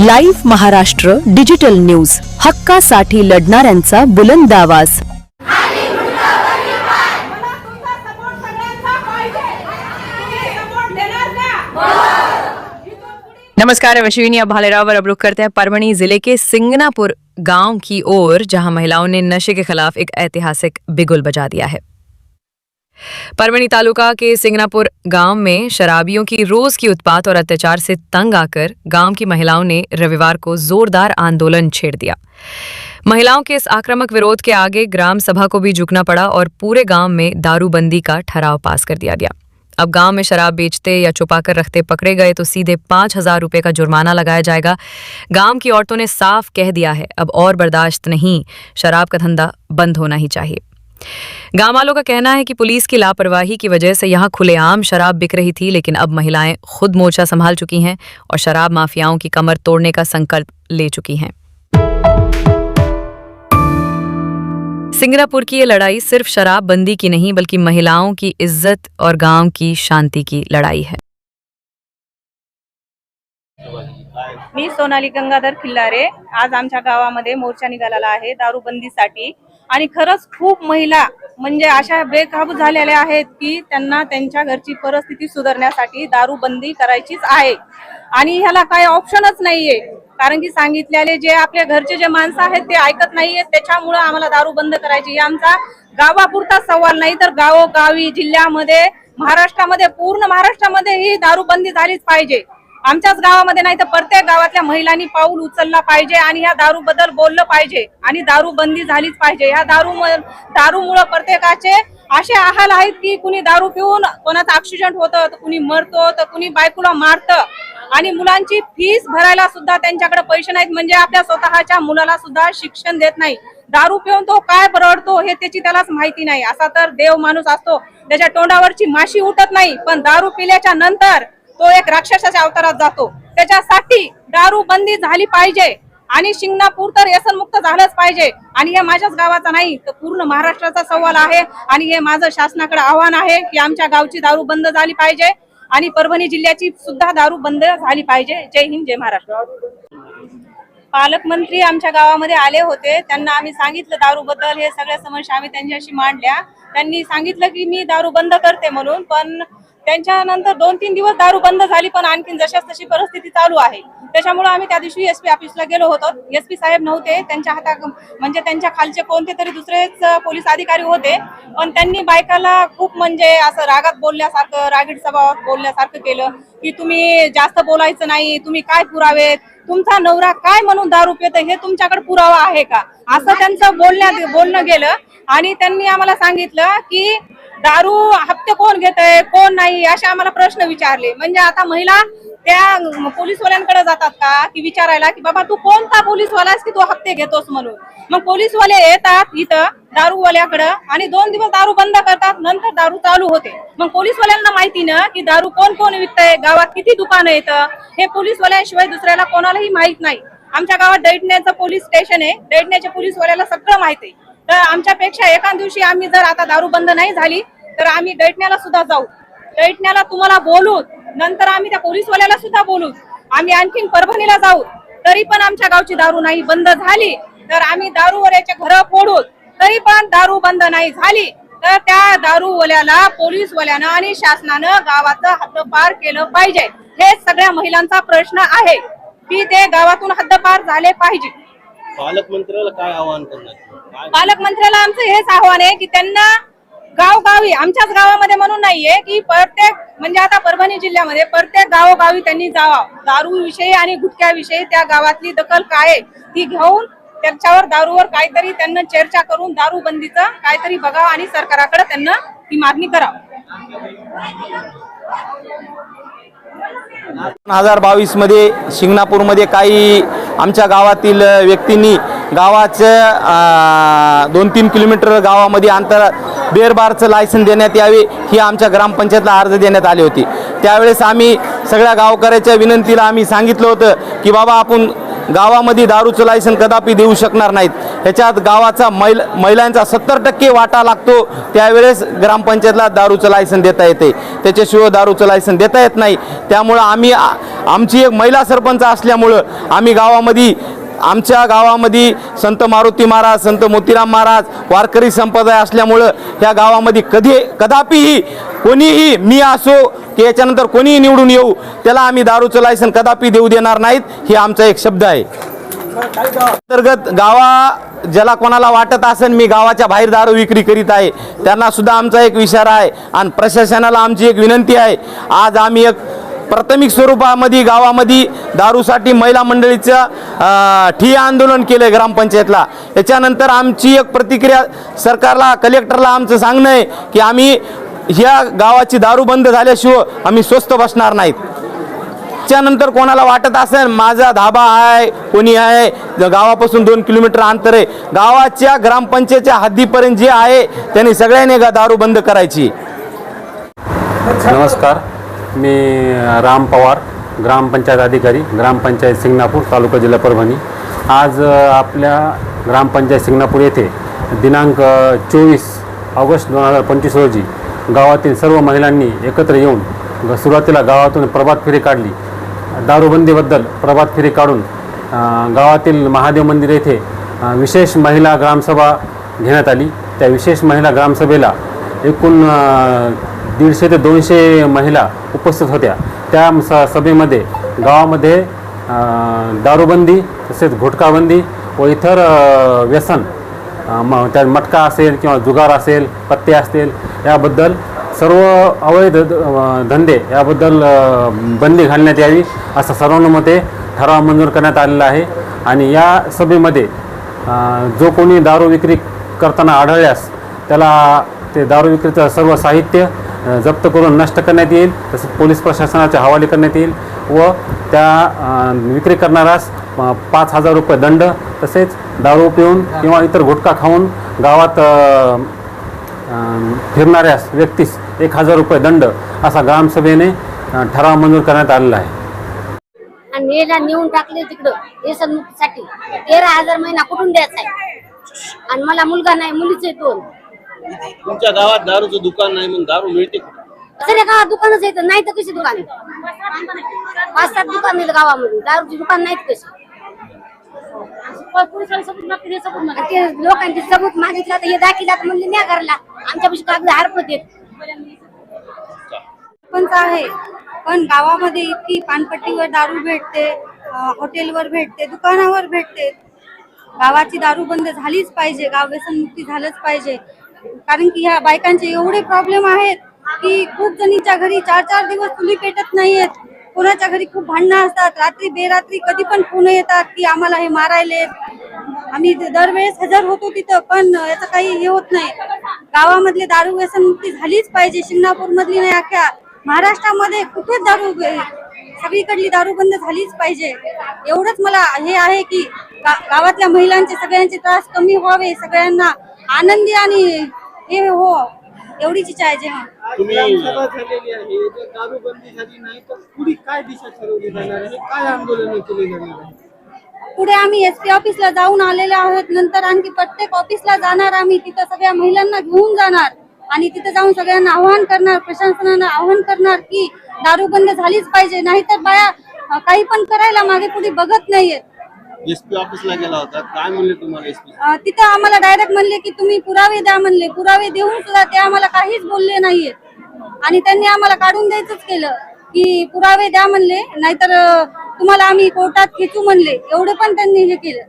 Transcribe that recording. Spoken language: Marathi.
Live Maharashtra digital news. हक्कासाठी लढणाऱ्यांचा बुलंद आवाज़. नमस्कार अब भालेराव और अब रुक करते हैं परवणी ज़िले के सिंगनापुर गाँव की ओर, जहाँ महिलाओं ने नशे के खिलाफ एक ऐतिहासिक बिगुल बजा दिया है। परवणी तालुका के सिंगनापुर गाँव में शराबियों की रोज की उत्पात और अत्याचार से तंग आकर गाँव की महिलाओं ने रविवार को जोरदार आंदोलन छेड़ दिया। महिलाओं के इस आक्रामक विरोध के आगे ग्राम सभा को भी झुकना पड़ा और पूरे गाँव में दारूबंदी का ठहराव पास कर दिया गया। अब गाँव में शराब बेचते या छुपाकर रखते पकड़े गए तो सीधे पाँच हज़ार रुपए का जुर्माना लगाया जाएगा। गाँव की औरतों ने साफ़ कह दिया है, अब और बर्दाश्त नहीं, शराब का धंधा बंद होना ही चाहिए। गाँव वालों का कहना है कि पुलिस की लापरवाही की वजह से यहाँ खुलेआम शराब बिक रही थी, लेकिन अब महिलाएँ खुद मोर्चा संभाल चुकी हैं और शराब माफियाओं की कमर तोड़ने का संकल्प ले चुकी हैं। सिंगरापुर की ये लड़ाई सिर्फ़ शराब बंदी की नहीं, बल्कि महिलाओं की इज़्ज़त और गाँव की शांति की लड़ाई है। मी सोनाली गंगाधर खिल्लारे, आज आमच्या गावामध्ये मोर्चा निघालेला आहे. दारूबंदीसाठी आणि खरंच खूप महिला म्हणजे अशा बेकाबू झालेल्या आहेत की त्यांना त्यांच्या घरची परिस्थिती सुधारण्यासाठी दारूबंदी करायचीच आहे. आणि ह्याला काही ऑप्शनच नाहीये. कारण की सांगितलेले जे आपल्या घरचे जे माणसं आहेत ते ऐकत नाहीयेत. त्याच्यामुळं आम्हाला दारू बंद करायची. आमचा गावापुरता सवाल नाही तर गावोगावी जिल्ह्यामध्ये महाराष्ट्रामध्ये पूर्ण महाराष्ट्रामध्ये ही दारूबंदी झालीच पाहिजे. आमच्याच गावामध्ये नाही तर प्रत्येक गावातल्या महिलांनी पाऊल उचलला पाहिजे आणि या दारू बद्दल बोललं पाहिजे आणि दारू बंदी झालीच पाहिजे. या दारू दारूमुळं प्रत्येकाचे असे हाल आहेत की कुणी दारू पिऊन कोणाचं ऍक्सिडेंट होतं तर कुणी मरतो तर कुणी बायकोला मारतं. आणि मुलांची फीस भरायला सुद्धा त्यांच्याकडे पैसे नाहीत. म्हणजे आपल्या स्वतःच्या मुलाला सुद्धा शिक्षण देत नाही. दारू पिऊन तो काय परवडतो हे त्याची त्यालाच माहिती नाही. असा तर देव माणूस असतो. त्याच्या तोंडावरची माशी उठत नाही. पण दारू पिल्याच्या नंतर तो एक राक्षसाच्या अवतारात जातो. त्याच्यासाठी दारू बंदी झाली पाहिजे आणि शिंगणापूर तर व्यसनमुक्त झालंच पाहिजे. आणि हे माझ्याच गावाचा नाही तर पूर्ण महाराष्ट्राचा सवाल आहे. आणि हे माझं शासनाकडे आव्हान आहे की आमच्या गावची दारू बंद झाली पाहिजे. आणि परभणी जिल्ह्याची सुद्धा दारू बंद झाली पाहिजे. जय हिंद जय महाराष्ट्र. पालकमंत्री आमच्या गावामध्ये आले होते. त्यांना आम्ही सांगितलं दारू बद्दल हे सगळ्या समस्या आम्ही त्यांच्याशी मांडल्या. त्यांनी सांगितलं की मी दारू बंद करते म्हणून पण त्यांच्यानंतर दोन तीन दिवस दारू बंद झाली पण आणखी जशाच तशी परिस्थिती चालू आहे. त्याच्यामुळे आम्ही त्या दिवशी एसपी ऑफिसला गेलो होतो. एसपी साहेब नव्हते त्यांच्या हातात म्हणजे त्यांच्या खालचे कोणते तरी दुसरेच पोलीस अधिकारी होते. पण त्यांनी बायकाला खूप म्हणजे असं रागात बोलल्यासारखं रागीट स्वभावात बोलल्यासारखं केलं की तुम्ही जास्त बोलायचं नाही तुम्ही काय पुरावेत तुमचा नवरा काय म्हणून दारू पित हे तुमच्याकडे पुरावा आहे का? असं त्यांचं बोलण्यात बोलणं गेलं. आणि त्यांनी आम्हाला सांगितलं की दारू हप्ते कोण घेत आहे कोण नाही असे आम्हाला प्रश्न विचारले. म्हणजे आता महिला त्या पोलीसवाल्यांकडे जातात का? की विचारायला की बाबा तू कोणता पोलीसवाला आहेस की तू हप्ते घेतोस म्हणून? मग पोलीसवाले येतात इथं दारूवाल्याकडं आणि दोन दिवस दारू बंद करतात नंतर दारू चालू होते. मग पोलीसवाल्यांना माहिती ना की दारू कोण कोण विकतय? गावात किती दुकानं येतं हे पोलीसवाल्याशिवाय दुसऱ्याला कोणालाही माहीत नाही. आमच्या गावात दैटण्याचं पोलीस स्टेशन आहे. दैटण्याच्या पोलीसवाल्याला सगळं माहिती आहे. तर आमच्यापेक्षा एका दिवशी आम्ही जर आता दारू बंद नाही झाली तर आम्ही दैटण्याला सुद्धा जाऊ. दैटण्याला तुम्हाला बोलू नंतर आम्ही त्या पोलीसवाल्याला सुद्धा बोलू आम्ही आणखीन परभणीला जाऊ. तरी पण आमच्या गावची दारू नाही बंद झाली. तर आम्ही दारूवाल्याचे घर फोडू तरी पण दारू बंद नाही झाली. तर त्या दारूवाल्याला पोलीसवाल्यानं आणि शासनानं गावाचं हद्दपार केलं पाहिजे. हे सगळ्या महिलांचा प्रश्न आहे की ते गावातून हद्दपार झाले पाहिजे. पालकमंत्र्याला काय आवाहन करणार? पालकमंत्र्याला आमचं हेच आव्हान आहे की त्यांना गावगावी आमच्याच गावामध्ये म्हणून नाहीये की प्रत्येक म्हणजे आता परभणी जिल्ह्यामध्ये प्रत्येक गावोगावी त्यांनी जावा. दारू विषयी आणि गुटख्याविषयी त्या गावातली दखल काय आहे ती घेऊन त्याच्यावर दारूवर काहीतरी त्यांना चर्चा करून दारू बंदीचं काहीतरी बघावं आणि सरकाराकडे त्यांना ती मागणी करावं. दोन हजार बावीसमध्ये शिंगणापूरमध्ये काही आमच्या गावातील व्यक्तींनी गावाचं दोन तीन किलोमीटर गावामध्ये अंतर बेरबारचं लायसन देण्यात यावे ही आमच्या ग्रामपंचायतला अर्ज देण्यात आले होते. त्यावेळेस आम्ही सगळ्या गावकऱ्याच्या विनंतीला आम्ही सांगितलं होतं की बाबा आपण गावामध्ये दारूचं लायसन कदापि देऊ शकणार नाहीत. ह्याच्यात गावाचा महिल महिलांचा सत्तर टक्के वाटा लागतो. त्यावेळेस ग्रामपंचायतला दारूचं लायसन देता येते. त्याच्याशिवाय दारूचं लायसन देता येत नाही. त्यामुळं आम्ही आमची एक महिला सरपंच असल्यामुळं आम्ही गावामध्ये आमच्या गावामध्ये संत मारुती महाराज संत मोतीराम महाराज वारकरी संप्रदाय असल्यामुळं ह्या गावामध्ये कधी कदापिही कोणीही मी असो की याच्यानंतर कोणीही निवडून येऊ त्याला आम्ही दारूचं लायसन कदापि देऊ देणार नाहीत ही आमचा एक शब्द आहे. अंतर्गत गावा ज्याला कोणाला वाटत असेल मी गावाच्या बाहेर दारू विक्री करीत आहे त्यांना सुद्धा आमचा एक विचार आहे. आणि प्रशासनाला आमची एक विनंती आहे. आज आम्ही एक प्राथमिक स्वरूपामध्ये गावामध्ये दारूसाठी महिला मंडळीचं अं, ठिय्या आंदोलन केलं आहे ग्रामपंचायतला. याच्यानंतर आमची एक प्रतिक्रिया सरकारला कलेक्टरला आमचं सांगणं आहे की आम्ही ह्या गावाची दारू बंद झाल्याशिवाय आम्ही स्वस्त बसणार नाहीत. त्यानंतर कोणाला वाटत असेल माझा धाबा आहे कोणी आहे गावापासून दोन किलोमीटर अंतर आहे. गावाच्या ग्रामपंचायतच्या हद्दीपर्यंत जे आहे त्यांनी सगळ्यांनी दारू बंद करायची. नमस्कार. मी राम पवार ग्रामपंचायत अधिकारी ग्रामपंचायत सिंगणापूर तालुका जिल्हा परभणी. आज आपल्या ग्रामपंचायत सिंगणापूर येथे दिनांक चोवीस ऑगस्ट दोन हजार पंचवीस रोजी गावातील सर्व महिलांनी एकत्र येऊन ग- सुरुवातीला गावातून प्रभात फेरी काढली. दारूबंदीबद्दल प्रभात फेरी काढून गावातील महादेव मंदिर येथे विशेष महिला ग्रामसभा घेण्यात आली. त्या विशेष महिला ग्रामसभेला एकूण दीडशे ते दोनशे महिला उपस्थित होत्या. त्या स सभेमध्ये गावामध्ये दारूबंदी तसेच गुटखाबंदी व इतर व्यसन म त्यात मटका असेल किंवा जुगार असेल पत्ते असतील याबद्दल सर्व अवैध धंदे याबद्दल बंदी घालण्यात यावी असं सर्वानुमते ठराव मंजूर करण्यात आलेला आहे. आणि या सभेमध्ये जो कोणी दारू विक्री करताना आढळल्यास त्याला ते दारू विक्रीचं सर्व साहित्य जप्त करून नष्ट करण्यात येईल तसेच पोलीस प्रशासनाच्या हवाले करण्यात येईल व त्या विक्री करणाऱ्यास पाच हजार रुपये दंड तसेच दारू पिऊन किंवा इतर गुटखा खाऊन गावात फिरणाऱ्यास व्यक्तीस एक हजार रुपये दंड असा ग्रामसभेने ठराव मंजूर करण्यात आलेला आहे. आणि याला नेऊन टाकले तिकडं व्यसनमुक्तीसाठी तेरा हजार महिना कुठून द्यायचा आहे? आणि मला मुलगा नाही मुलीच आहे दोन. तुमच्या गावात दारूचं दुकान नाही मग दारू मिळते कुठे? सगळ्या गावात दुकानच येतं नाही तर कशी दुकान? पाच सात दुकान येत गावामध्ये. दारूची दुकान नाहीत कशी? आणि ते लोकांचे सबूत मागितलं तर हे दाखिला म्हणले नाही घरला. आमच्यापाशी कागद हरपत येत सरपंच आहे. पण गावामध्ये इतकी पानपट्टीवर दारू भेटते अं, हॉटेलवर भेटते दुकानावर भेटते. गावाची दारू बंद झालीच पाहिजे. गाव व्यसनमुक्ती झालंच पाहिजे. कारण की ह्या बायकांचे एवढे प्रॉब्लेम आहेत की खूप जणीच्या घरी चार चार दिवस चुली पेटत नाहीयेत. कोणाच्या घरी खूप भांडणं असतात. रात्री बेरात्री कधी पण पुणे येतात की आम्हाला हे मारायले आम्ही दरवेळेस हजर होतो तिथं पण याचं काही हे होत नाही. गावामधले दारू व्यसन मुक्ती झालीच पाहिजे शिंगणापूर मधली नाही अख्या महाराष्ट्रामध्ये कुठेच दारू सगळीकडली दारू बंद झालीच पाहिजे. एवढंच मला हे आहे की गावातल्या महिलांचे सगळ्यांचे त्रास कमी व्हावे सगळ्यांना आनंदी आणि हे हो एवढीच इच्छा आहे जेव्हा. तुम्ही ग्रामसभा झालेली आहे जर दारूबंदी झाली नाही तर पुढे काय दिशा ठरवली जाणार आहे? काय आंदोलन केले जाणार आहे? पुढे आम्ही एस पी ऑफिसला जाऊन आलेले आहोत. नंतर आणखी प्रत्येक ऑफिसला जाणार आम्ही. तिथं सगळ्या महिलांना घेऊन जाणार. आणि तिथं जाऊन सगळ्यांना आव्हान करणार प्रशासनाला आव्हान करणार की दारू बंद झालीच पाहिजे. नाहीतर बाया अं, काही पण करायला मागे पुढे बघत नाहीयेत. एसपी ऑफिसला गेला होता. काय म्हणले तुम्हाला एसपी तिथं आम्हाला डायरेक्ट म्हणले की तुम्ही पुरावे द्या म्हणले. पुरावे देऊन सुद्धा ते आम्हाला काहीच बोलले नाहीये. आणि त्यांनी आम्हाला काढून द्यायचंच केलं की पुरावे द्या म्हणले. नाहीतर तुम्हाला आम्ही कोर्टात खेचू म्हणले. एवढे पण त्यांनी हे केलं.